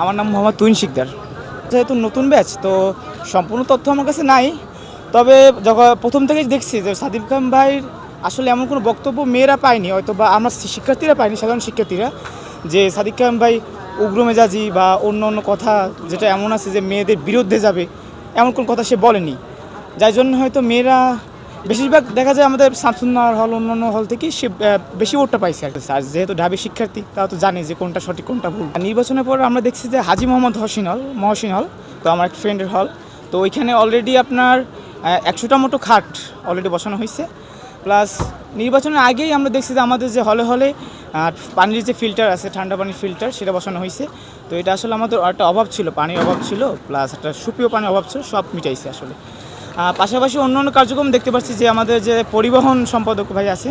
আমার নাম মোহাম্মদ তুইন শিকদার। যেহেতু নতুন ব্যাচ তো সম্পূর্ণ তথ্য আমার কাছে নাই। তবে যখন প্রথম থেকেই দেখছি যে সাদিম খান ভাইয়ের আসলে এমন কোনো বক্তব্য মেয়েরা পায়নি হয়তো বা আমার শিক্ষার্থীরা পায়নি, সাধারণ শিক্ষার্থীরা, যে সাদিক খান ভাই উগ্র মেজাজি বা অন্য অন্য কথা যেটা এমন আছে যে মেয়েদের বিরুদ্ধে যাবে, এমন কোনো কথা সে বলেনি। যার জন্য হয়তো মেয়েরা বেশিরভাগ দেখা যায় আমাদের শামসুন্নার হল, অন্যান্য হল থেকে সে বেশি ভোটটা পাইছে আর। আর যেহেতু ঢাবি শিক্ষার্থী তারা তো জানে যে কোনটা সঠিক, কোনটা ভুল। নির্বাচনের পর আমরা দেখছি যে হাজি মোহাম্মদ হসিন হল, মহসিন হল, তো আমার এক ফ্রেন্ডের হল। তো ওইখানে অলরেডি আপনার একশোটা মতো খাট অলরেডি বসানো হয়েছে প্লাস নির্বাচনের আগেই আমরা দেখছি যে আমাদের যে হলে হলে পানির যে ফিল্টার আছে, ঠান্ডা পানির ফিল্টার সেটা বসানো হয়েছে তো এটা আসলে আমাদের একটা অভাব ছিল, পানির অভাব ছিল প্লাস একটা সুপ্রিয় পানির অভাব ছিল, সব মিটাইছে আসলে। আহ, অন্য অন্য কার্যক্রম দেখতে পাচ্ছি যে আমাদের যে পরিবহন সম্পাদক ভাই আছে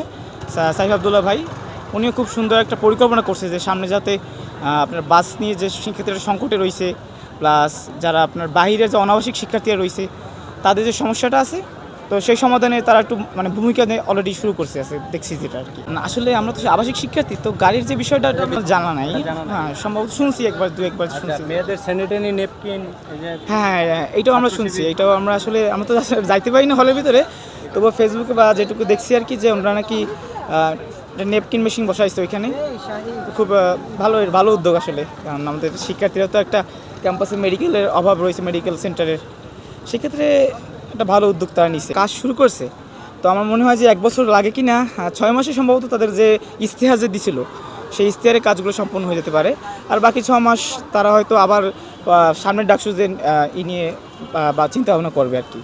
সাইফ আবদুল্লাহ ভাই উনিও খুব সুন্দর একটা পরিকল্পনা করছে যে সামনে যাতে আপনার বাস নিয়ে যে শিক্ষার্থীরা সংকটে রয়েছে প্লাস যারা আপনার বাহিরে যে অনাবাসিক শিক্ষার্থীরা রয়েছে তাদের যে সমস্যাটা আছে তো সেই সমাধানে তারা একটু মানে ভূমিকা নিয়ে অলরেডি শুরু করছে আছে দেখছি যেটা আর কি। আসলে আমরা তো আবাসিক শিক্ষার্থী তো গাড়ির যে বিষয়টা জানা নাই। হ্যাঁ সম্ভবত শুনছি একবার দু একবার আচ্ছা শুনছি। মেয়েদের স্যানিটারি নেপকিন হ্যাঁ হ্যাঁ এইটাও আমরা শুনছি এটাও আমরা আসলে আমরা তো যাইতে পারি না হলের ভিতরে। তবু ফেসবুকে বা যেটুকু দেখছি আর কি যে আমরা নাকি নেপকিন মেশিন বসাইছে ওইখানে। খুব ভালো ভালো উদ্যোগ আসলে। কারণ আমাদের শিক্ষার্থীরা তো একটা ক্যাম্পাসে মেডিকেলের অভাব রয়েছে মেডিকেল সেন্টারের সেক্ষেত্রে একটা ভালো উদ্যোগ তারা নিছে। কাজ শুরু করছে। তো আমার মনে হয় যে এক বছর লাগে কি না ছয় মাসে সম্ভবত তাদের যে ইস্তেহার যে দিছিল, সেই ইস্তেহারের কাজগুলো সম্পূর্ণ হয়ে যেতে পারে। আর বাকি ছ মাস তারা হয়তো আবার সামনের ডাকসুদের ই নিয়ে বা চিন্তা ভাবনা করবে আর কি।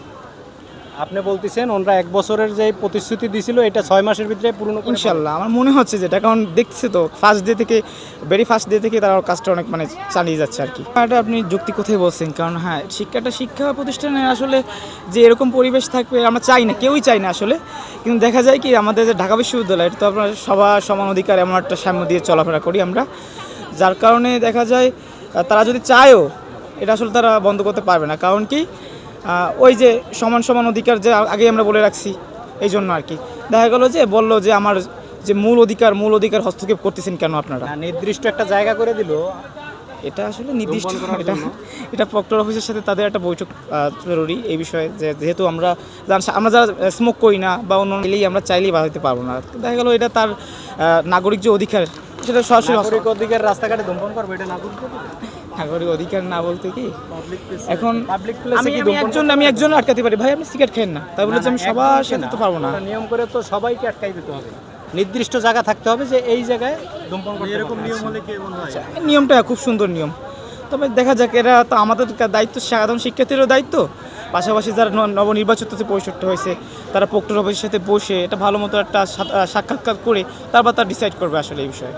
আপনি বলতেছেন, ওনরা এক বছরের যে প্রতিশ্রুতি দিছিল, এটা ছয় মাসের ভিতরে করে ইনশাল্লাহ, আমার মনে হচ্ছে যেটা কারণ দেখছে তো ফার্স্ট ডে থেকে ভেরি ফার্স্ট ডে থেকে তারা কাজটা অনেক মানে চালিয়ে যাচ্ছে আর কি। এটা আপনি যুক্তি কোথায় বলছেন? কারণ হ্যাঁ শিক্ষাটা শিক্ষা প্রতিষ্ঠানে আসলে যে এরকম পরিবেশ থাকবে, আমরা চাই না, কেউই চাই না আসলে। কিন্তু দেখা যায় কি, আমাদের যে ঢাকা বিশ্ববিদ্যালয় তো আপনার সবার সমান অধিকার, এমন একটা সাম্য দিয়ে চলাফেরা করি আমরা। যার কারণে দেখা যায় তারা যদি চায়ও, এটা আসলে তারা বন্ধ করতে পারবে না। কারণ কি ওই যে সমান সমান অধিকার যে আগে আমরা বলে রাখছি এই জন্য আর কি। দেখা গেলো যে বলল যে আমার যে মূল অধিকার মূল অধিকার হস্তক্ষেপ করতেছেন কেন আপনারা? নির্দিষ্ট একটা জায়গা করে দিল। এটা আসলে নির্দিষ্ট এটা? এটা প্রক্টর অফিসের সাথে তাদের একটা বৈঠক জরুরি এই বিষয়ে যে যেহেতু আমরা আমরা যারা স্মোক করি না বা অন্য আমরা চাইলেই বাধাতে পারব না। দেখা গেলো এটা তার নাগরিক যে অধিকার সেটা সরাসরি নাগরিক অধিকার রাস্তাঘাটে ধূমপান করবে এটা নাগরিক নাগরিক অধিকার না বলতে কি? এখন আমি আমি একজন আমি একজন আটকাতে পারি। ভাই আপনি সিগারেট খেন না। তাই বলে আমি সবার সাথে তো পারব না। নিয়ম করে তো সবাইকে আটকাই দিতে হবে। নির্দিষ্ট জায়গা থাকতে হবে যে এই জায়গায় ধূমপান করতে এরকম নিয়ম হলে কি হয়? নিয়মটা খুব সুন্দর নিয়ম। তবে দেখা যাক এরা তো আমাদের দায়িত্ব সাধারণ শিক্ষার্থীরও দায়িত্ব। পাশাপাশি যারা নবনির্বাচিত পঁয়ষট্টি হয়েছে তারা প্রক্টর অফিসের সাথে বসে এটা ভালো মতো একটা সাক্ষাৎকার করে তারপর তার ডিসাইড করবে আসলে এই বিষয়ে।